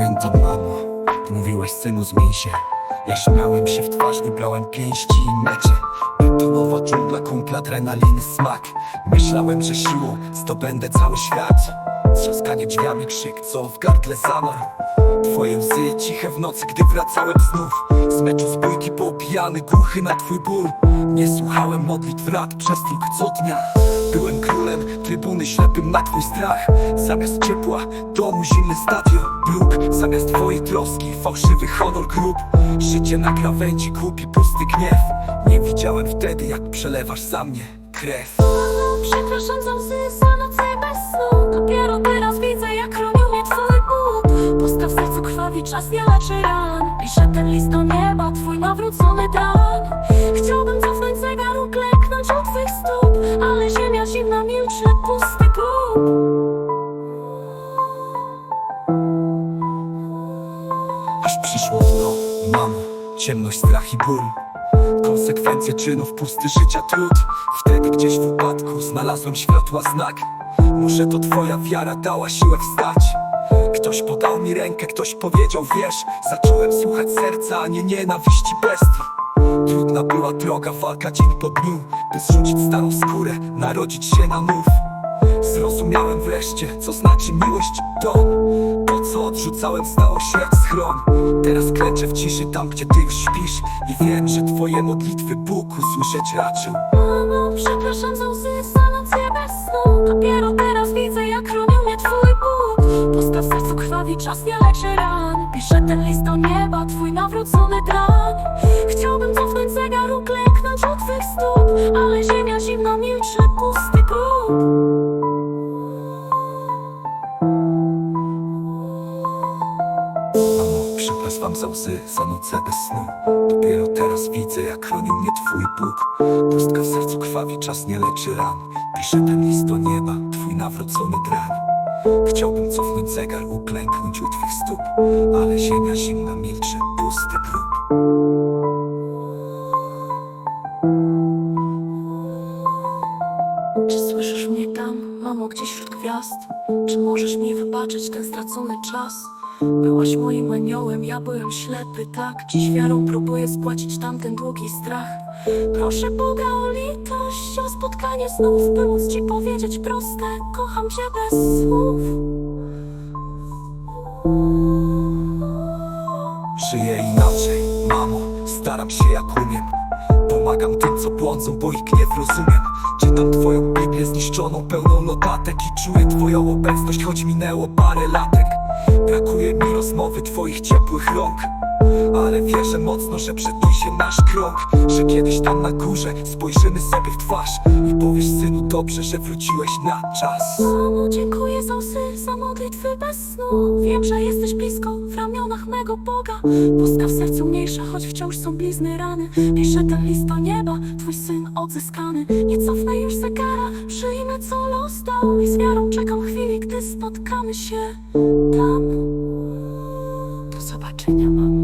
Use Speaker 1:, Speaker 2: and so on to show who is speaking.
Speaker 1: To mamo, mówiłeś synu zmień się. Ja śmiałem się w twarz, nie brałem pięści i mecze. Betonowa dżungla, kumpla, adrenaliny, smak. Myślałem, że siłą zdobędę cały świat. Trzaskanie drzwiami, krzyk, co w gardle zamarł Twoje łzy ciche w nocy, gdy wracałem znów. Z meczu z bójki poopijany, głuchy na twój ból Nie słuchałem modlitw rad przez wilk co dnia. Byłem królem, trybuny ślepym na twój strach. Zamiast ciepła, domu zimny stadion. Bruk, zamiast twojej troski, fałszywy honor grób. Życie na krawędzi, głupi, pusty gniew. Nie widziałem wtedy, jak przelewasz za mnie krew.
Speaker 2: Przepraszam za łzy, za noce bez snu. Dopiero teraz widzę, jak chronił mnie twój Bóg Pustka w sercu krwawi, czas nie leczy ran. Piszę ten list do nieba, twój nawrócony dan
Speaker 1: mamo, ciemność, strach i ból. Konsekwencje czynów, pusty życia trud. Wtedy gdzieś w upadku znalazłem światła znak. Może to twoja wiara dała siłę wstać. Ktoś podał mi rękę, ktoś powiedział wiesz Zacząłem słuchać serca, a nie nienawiści bestii Trudna była droga, walka dzień po dniu By zrzucić starą skórę, narodzić się na nów Zrozumiałem wreszcie, co znaczy miłość to To, co odrzucałem, stało się jak schron. Teraz klęczę w ciszy tam, gdzie ty już śpisz. I wiem, że twoje modlitwy Bóg usłyszeć raczył.
Speaker 2: Mamo, przepraszam za łzy, za noce bez snu. Dopiero teraz widzę, jak chronił mnie twój Bóg. Pustka w sercu krwawi, czas nie leczy ran. Piszę ten list do nieba, twój nawrócony dran
Speaker 1: Mamo, przepraszam za łzy, za noce bez snu. Dopiero teraz widzę, jak chronił mnie twój Bóg. Pustka w sercu krwawi, czas nie leczy ran. Piszę ten list do nieba, twój nawrócony dran. Chciałbym cofnąć zegar, uklęknąć u twych stóp Ale ziemia zimna milczy, pusty grób.
Speaker 2: Czy słyszysz mnie tam, mamo, gdzieś wśród gwiazd? Czy możesz mi wybaczyć ten stracony czas? Byłaś moim aniołem, ja byłem ślepy, tak? Dziś wiarą próbuję spłacić tamten długi strach. Proszę Boga o litość, o spotkanie znów. By móc Ci powiedzieć proste, kocham Cię bez słów.
Speaker 1: Żyję inaczej, mamo, staram się jak umiem. Pomagam tym, co błądzą, bo ich gniew rozumiem. Czytam twoją Biblię zniszczoną, pełną notatek I czuję twoją obecność, choć minęło parę latek Brakuje mi rozmowy twoich ciepłych rąk. Ale wierzę mocno, że przedni się nasz krok Że kiedyś tam na górze spojrzymy sobie w twarz I powiesz synu dobrze, że wróciłeś na czas.
Speaker 2: Mamo, dziękuję za łzy, za modlitwy bez snu. Wiem, że jesteś blisko, w ramionach mego Boga. Pustka w sercu mniejsza, choć wciąż są blizny rany. Piszę ten list do nieba, twój syn odzyskany. Nie cofnę już zegara, przyjmę co los dał I z wiarą czekam chwili, gdy spotkamy się tam 真的吗